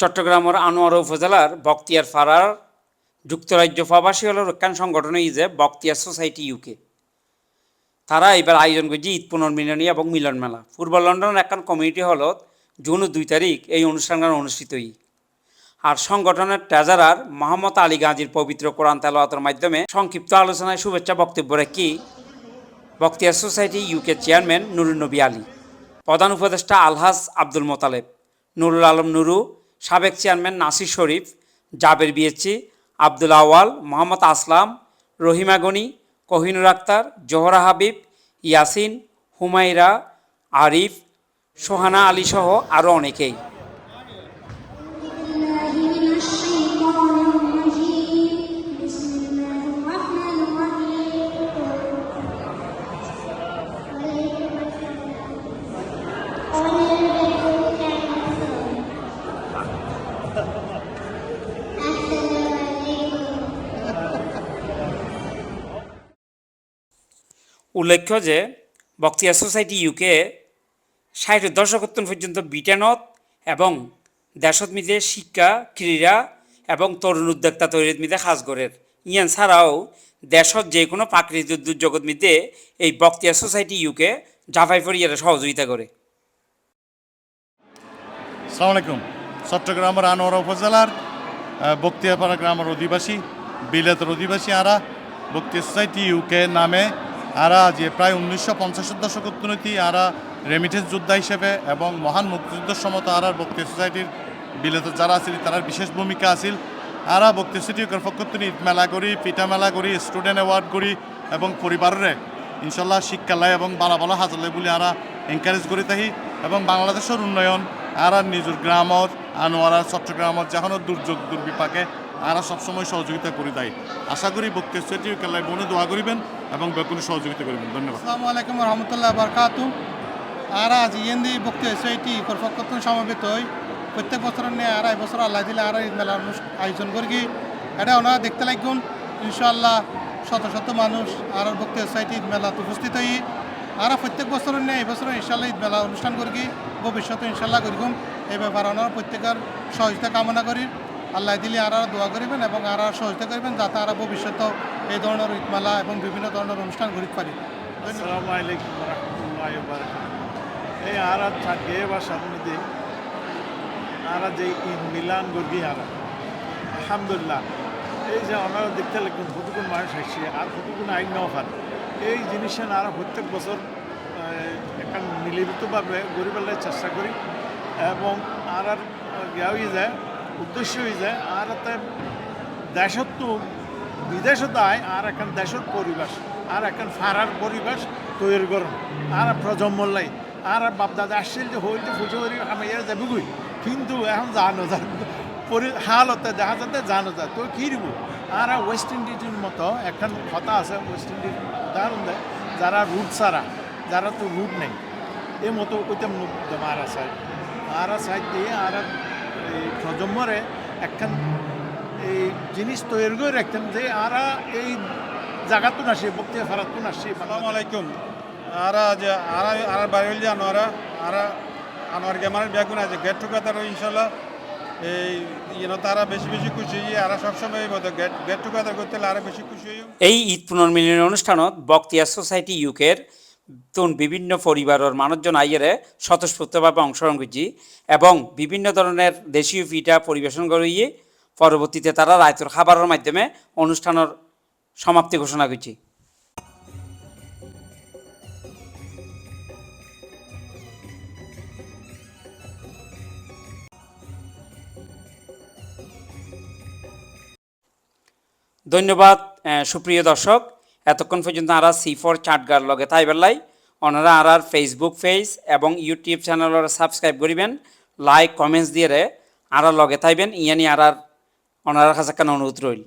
চট্টগ্রামের আনোয়ার উপজেলার বক্তিয়ার ফারার যুক্তরাজ্য প্রবাসী হল রক্ষাণ সংগঠন যে বক্তিয়ার সোসাইটি ইউকে তারা এবার আয়োজন করছে ঈদ পুনর্মিলনী এবং মিলন মেলা। পূর্ব লন্ডনের একখান কমিউনিটি হলত জুন দুই তারিখ, এই অনুষ্ঠানটা অনুষ্ঠিতই আর সংগঠনের ট্রেজারার মোহাম্মদ আলী গাজীর পবিত্র কোরআন তেলাওয়াতের মাধ্যমে সংক্ষিপ্ত আলোচনায় শুভেচ্ছা বক্তব্য রেখে। Bakhtiar society UK chairman Nurul Nabi Ali, প্রধান উপদেষ্টা আলহাজ আব্দুল মোতালেব, নুরুল আলম নুরু, সাবেক চেয়ারম্যান নাসির শরীফ, জাবের বিএসচি আব্দুল আওয়াল, মোহাম্মদ আসলাম, রহিমা গনি, কোহিনুর আক্তার, জোহরা হাবিব, ইয়াসিন হুমাইরা আরিফ, সোহানা আলী সহ আরও অনেকেই। উল্লেখ্য যে বক্তিয়া সোসাইটি ইউকে ষাট দশকোত্তর পর্যন্ত ব্রিটেনত এবং দেশত মিলে শিক্ষা, ক্রীড়া এবং তরুণ উদ্যোক্তা তৈরির মিলে করে ইয়ান ছাড়াও দেশত যে কোনো প্রাকৃতিক দুর্যোগত মিলে এই বক্তিয়া সোসাইটি ইউকে জাফাই ফরিয়ারে সহযোগিতা করে। সালাম আলাইকুম। চট্টগ্রামের আনোয়ারা উপজেলার বক্তিয়াপাড়া গ্রামের অধিবাসী, বিলেতের অধিবাসী আরা বক্তিয়া সোসাইটি ইউকে নামে আরা, যে প্রায় উনিশশো পঞ্চাশের দশক উত্তরতি আরা রেমিটেন্স যোদ্ধা হিসেবে এবং মহান মুক্তিযুদ্ধের সমত আরা বক্তিয়া সোসাইটির বিলেতের যারা আছিল তার বিশেষ ভূমিকা আছিল। আরা বক্তিয়া সোসাইটি ইউকের পক্ষ ঈদ মেলা করি, পিঠা মেলা করি স্টুডেন্ট অ্যাওয়ার্ড করি এবং পরিবারের ইনশাল্লাহ শিক্ষা শিক্ষালয় এবং বালা বালা হাজলে বলে আরা এনকারেজ করে থাকি এবং বাংলাদেশের উন্নয়ন, আর নিজের গ্রামত, আনোয়ারা, চট্টগ্রামত যেখানে দুর্যোগ, দুর্বিপাকে আরা সবসময় সহযোগিতা করে দেয়। আশা করি বক্তের সেটি কেলায় বনে দোয়া করিবেন। এবং বেকুনি সহযোগিতা করবেন। ধন্যবাদ। আসসালামু আলাইকুম রহমতুল্লাহ বারকাতু আর আজ ইয়েন্দি বক্তি সেইটি পরপক্ষত্ব সমবেত হই। প্রত্যেক বছর নিয়ে আড়াই বছর আল্লাহ দিলে আর ঈদ মেলা অনুষ- আয়োজন করি। এটা ওনারা দেখতে লাগুন ইনশাআল্লাহ শত শত মানুষ আর বক্তি সোসাইটি ঈদ মেলাত উপস্থিত হই। আর প্রত্যেক বছর নিয়ে এই বছর ইনশাল্লাহ ঈদ মেলা অনুষ্ঠান করি, ভবিষ্যতে ইনশাল্লাহ করিম এই ব্যাপারে ওনারা প্রত্যেকের সহযোগিতা কামনা করি। আল্লাহ দিলে আর দোয়া করিবেন এবং আর সহযোগিতা করিবেন, যাতে আর ভবিষ্যতে এই ধরনের ঈদ মেলা এবং বিভিন্ন ধরনের অনুষ্ঠান করিতে পারি। এই আরা থাকে বা সামনে আরা যে ঈদ মিলান গর্বি আরা আলহামদুলিল্লাহ। এই যে ওনারা দেখতে লাগবেন কতগুণ মানুষ আসছে, আর কতগুণ আইন নেওয়া এই জিনিসটা আরা প্রত্যেক বছর একটা মিলিতভাবে গরিবের চেষ্টা করি। এবং আর আর ইয়া হয়ে যায়, উদ্দেশ্য হয়ে যায় আর তাই দেশত তো বিদেশত আয় আর এখন দেশের পরিবেশ, আর এখন ফারার পরিবেশ তৈরি করুন। আর প্রজন্মর লাই, আর বাপদাদা আসছিল যে হইতে পুজো করি আমি এর যাবি কিন্তু এখন জানো যা, পরি, হালতে দেখা যাতে জানো যা, তো কী দিব? আর ওয়েস্ট ইন্ডিজের মতো এখন কথা আছে ওয়েস্ট ইন্ডিজ উদাহরণ দেয় যারা রুট ছাড়া, যারা তো রুট নেই, এ মতো ওইতাম আর আছে। আর সাইড দিয়ে আর প্রজন্মরে একখান এই জিনিস তৈরি করে রাখতাম যে আরা এই জায়গাতো নাসি বক্তিয়া ফারাতো নাসি আসসালামু আলাইকুম। আর যে আর আর বাইরে যে আনোয়ারা আর আনোয়ার গেমার বেগুন আছে গেট টুগেদার ইনশাল্লাহ এই ইয়েন তারা বেশি বেশি খুশি হই আর সবসময় মতো গেট গেট টুগেদার করতে হলে আরও বেশি খুশি হই এই ঈদ পুনর্মিলনী অনুষ্ঠানত বক্তিয়া সোসাইটি ইউকের তুন বিভিন্ন পরিবারের মানুষজন আইয়েরে স্বতঃস্ফূর্তভাবে অংশগ্রহণ করছি এবং বিভিন্ন ধরনের দেশীয় পিঠা পরিবেশন করিয়ে পরবর্তীতে তারা রায়তুর খাবারের মাধ্যমে অনুষ্ঠানের সমাপ্তি ঘোষণা করছে। ধন্যবাদ সুপ্রিয় দর্শক। এতক্ষণ পর্যন্ত আরা সি ফোর চাটগার লগে তাই বেলাই ওনারা আর ফেসবুক পেজ এবং ইউটিউব চ্যানেল সাবস্ক্রাইব করিবেন। লাইক কমেন্টস দিয়ে আর লগে থাইবেন। ইয়ানি আর ওনার কাছে কেন অনুরোধ রইল?